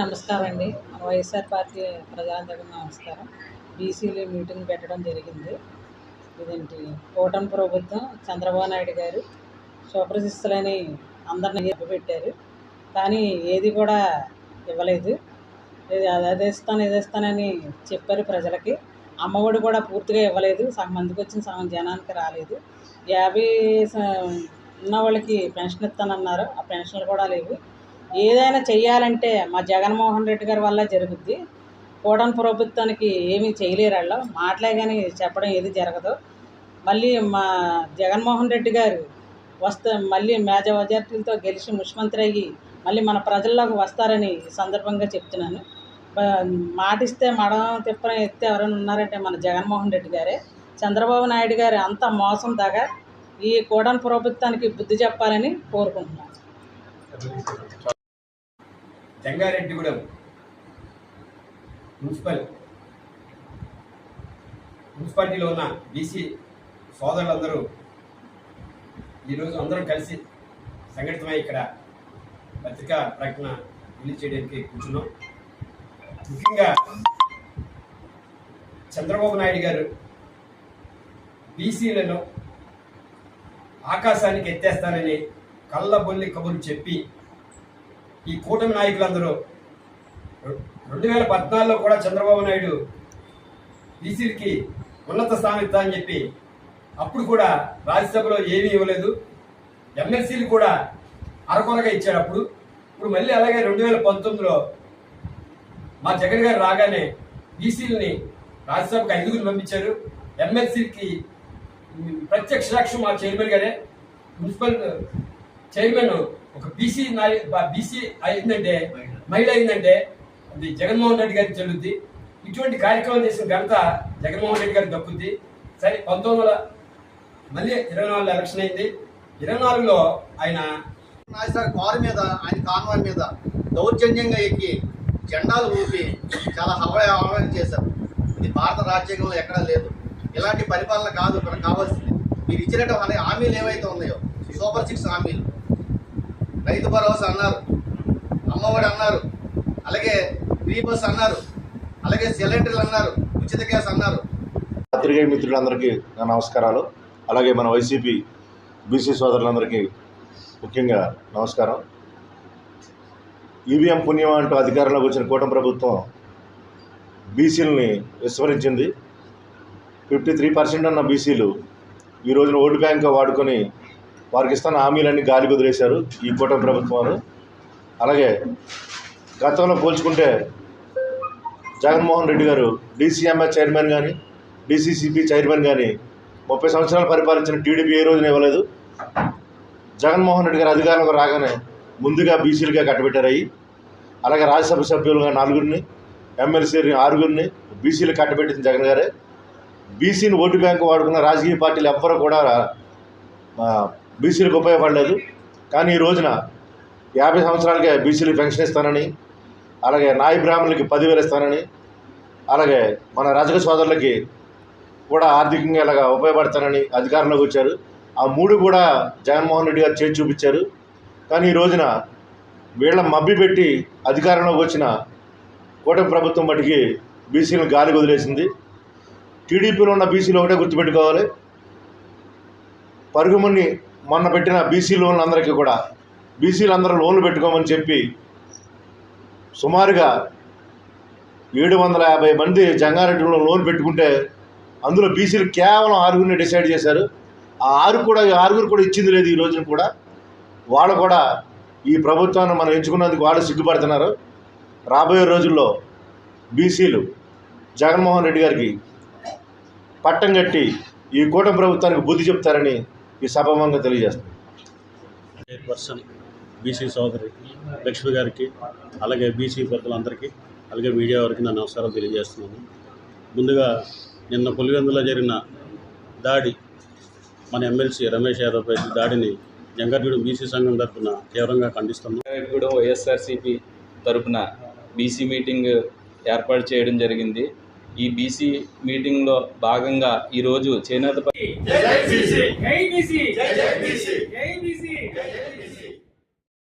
నమస్కారం అండి మన వైఎస్ఆర్ పార్టీ ప్రజలందరికీ నమస్కారం. బీసీలు మీటింగ్ పెట్టడం జరిగింది. ఇదేంటి? కూటమి ప్రభుత్వం చంద్రబాబు నాయుడు గారు సూపర్సిస్టులని అందరిని పెట్టారు. కానీ ఏది కూడా ఇవ్వలేదు. ఇది అది అది ఇస్తాను ఇది ఇస్తానని చెప్పారు ప్రజలకి. అమ్మఒడి కూడా పూర్తిగా ఇవ్వలేదు. సగం మందికి వచ్చిన సగం జనానికి రాలేదు. యాభై ఉన్న వాళ్ళకి పెన్షన్ ఇస్తానన్నారు. ఆ పెన్షన్లు కూడా లేవు. ఏదైనా చేయాలంటే మా జగన్మోహన్ రెడ్డి గారి వల్ల జరుగుద్ది. కూటమి ప్రభుత్వానికి ఏమీ చేయలేరు వాళ్ళు. మాటలే కానీ చెప్పడం ఏది జరగదు. మళ్ళీ మా జగన్మోహన్ రెడ్డి గారు వస్తే మళ్ళీ మేజమజార్టీలతో గెలిచి ముఖ్యమంత్రి అయ్యి మళ్ళీ మన ప్రజల్లోకి వస్తారని సందర్భంగా చెప్తున్నాను. మాటిస్తే మడం తిప్పడం ఎత్తే ఎవరైనా ఉన్నారంటే మన జగన్మోహన్ రెడ్డి గారే. చంద్రబాబు నాయుడు గారు అంత మోసం దాకా ఈ కూటమి ప్రభుత్వానికి బుద్ధి చెప్పాలని కోరుకుంటున్నాను. జంగారెడ్డిగూడెం మున్సిపల్. మున్సిపాలిటీలో ఉన్న బీసీ సోదరులందరూ ఈరోజు అందరం కలిసి సంఘటితమై ఇక్కడ పత్రికా ప్రకటన రిలీజ్ చేయడానికి కూర్చున్నాం. ముఖ్యంగా చంద్రబాబు నాయుడు గారు బీసీలను ఆకాశానికి ఎత్తేస్తానని కళ్ళబొల్లి కబుర్లు చెప్పి ఈ కూటమి నాయకులందరూ రెండు వేల పద్నాలుగులో కూడా చంద్రబాబు నాయుడు బీసీలకి ఉన్నత స్థానం ఇస్తా అని చెప్పి అప్పుడు కూడా రాజ్యసభలో ఏమీ ఇవ్వలేదు. ఎమ్మెల్సీలు కూడా అరకొరగా ఇచ్చాడు అప్పుడు. ఇప్పుడు మళ్ళీ అలాగే రెండు వేల పంతొమ్మిదిలో మా జగన్ గారు రాగానే బీసీలని రాజ్యసభకు ఐదుగురు పంపించారు. ఎమ్మెల్సీకి ప్రత్యక్ష సాక్షి మా చైర్మన్ గారే మున్సిపల్ చైర్మన్ ఒక బీసీ బీసీ అయిందంటే మహిళ అయిందంటే అది జగన్మోహన్ రెడ్డి గారికి చెల్లుద్ది ఇటువంటి కార్యక్రమం చేసిన ఘనత జగన్మోహన్ రెడ్డి గారికి దక్కుద్ది. సరే పంతొమ్మిది వందల మళ్ళీ ఇరవై నాలుగులో ఎలక్షన్ అయింది. ఇరవై నాలుగులో ఆయన నాయసారి కారు మీద ఆయన కాన్వాయ్ మీద దౌర్జన్యంగా ఎక్కి జెండాలు ఊపి చాలా హవా హవాయి చేశారు. ఇది భారత రాజ్యాంగంలో ఎక్కడా లేదు. ఇలాంటి పరిపాలన కాదు మనకు కావాల్సింది. మీరు ఇచ్చినటువంటి హామీలు ఏవైతే ఉన్నాయో సూపర్ సిక్స్ హామీలు రైతు భరోసా అన్నారు. అమ్మఒడి అన్నారు. అలాగే ఫ్రీ బస్ అన్నారు. అలాగే సిలిండర్లు అన్నారు. ఉచిత గ్యాస్ అన్నారు. పత్రికే మిత్రులందరికీ నా నమస్కారాలు. అలాగే మన వైసీపీ బీసీ సోదరులందరికీ ముఖ్యంగా నమస్కారం. ఈవీఎం పుణ్యం అంటూ అధికారంలోకి వచ్చిన కూటమి ప్రభుత్వం బీసీలని విస్మరించింది. ఫిఫ్టీ త్రీ పర్సెంట్ ఉన్న బీసీలు ఈ రోజున ఓటు బ్యాంక్ వాడుకొని వారికి ఇస్తున్న హామీలన్నీ గాలి కుదిరేశారు ఈ కూటమి ప్రభుత్వాలు అలాగే గతంలో పోల్చుకుంటే జగన్మోహన్ రెడ్డి గారు డీసీఎంఏ చైర్మన్ కానీ డీసీసీపీ చైర్మన్ కానీ ముప్పై సంవత్సరాలు పరిపాలించిన టీడీపీ ఏ రోజున ఇవ్వలేదు. జగన్మోహన్ రెడ్డి గారు అధికారంలోకి రాగానే ముందుగా బీసీలుగా కట్టబెట్టారయ్యి అలాగే రాజ్యసభ సభ్యులుగా నలుగురిని ఎమ్మెల్సీ ఆరుగురిని బీసీలు కట్టబెట్టింది జగన్ గారే. బీసీని ఓటు బ్యాంకు వాడుకున్న రాజకీయ పార్టీలు ఎవ్వరూ కూడా బీసీలకు ఉపయోగపడలేదు. కానీ ఈ రోజున యాభై సంవత్సరాలకే బీసీలకు పెన్షన్ ఇస్తానని అలాగే నాయ బ్రాహ్మణులకి పదివేలు ఇస్తానని అలాగే మన రజక సోదరులకి కూడా ఆర్థికంగా ఇలాగ ఉపయోగపడతానని అధికారంలోకి వచ్చారు. ఆ మూడు కూడా జగన్మోహన్ రెడ్డి గారు చేసి చూపించారు. కానీ ఈ రోజున వీళ్ళ మబ్బి పెట్టి అధికారంలోకి వచ్చిన కూటమి ప్రభుత్వం మటుకి బీసీలను గాలి వదిలేసింది. టీడీపీలో ఉన్న బీసీలు ఒకటే గుర్తుపెట్టుకోవాలి. పరుగుమని మొన్న పెట్టిన బీసీ లోన్లు అందరికీ కూడా బీసీలందరూ లోన్లు పెట్టుకోమని చెప్పి సుమారుగా ఏడు వందల యాభై మంది జంగారెడ్డిలో లోన్ పెట్టుకుంటే అందులో బీసీలు కేవలం ఆరుగురిని డిసైడ్ చేశారు. ఆ ఆరు కూడా ఆరుగురు కూడా ఇచ్చింది లేదు ఈ రోజున కూడా. వాళ్ళు కూడా ఈ ప్రభుత్వాన్ని మనం ఎంచుకున్నందుకు వాళ్ళు సిగ్గుపడుతున్నారు. రాబోయే రోజుల్లో బీసీలు జగన్మోహన్ రెడ్డి గారికి పట్టం కట్టి ఈ కూటమి ప్రభుత్వానికి బుద్ధి చెప్తారని ఈ సభాముఖంగా తెలియజేస్తుంది. చైర్పర్సన్ బీసీ సోదరి లక్ష్మి గారికి అలాగే బీసీ పెద్దలందరికీ అలాగే మీడియా వారికి నా నమస్కారం తెలియజేస్తున్నాను. ముందుగా నిన్న పులివెందులో జరిగిన దాడి మన ఎమ్మెల్సీ రమేష్ యాదవ్ పై దాడిని జంగారెడ్డి బీసీ సంఘం తరఫున తీవ్రంగా ఖండిస్తున్నాం. కూడా వైఎస్ఆర్సీపీ తరపున బీసీ మీటింగ్ ఏర్పాటు చేయడం జరిగింది. ఈ బీసీ మీటింగ్లో భాగంగా ఈరోజు చేనేత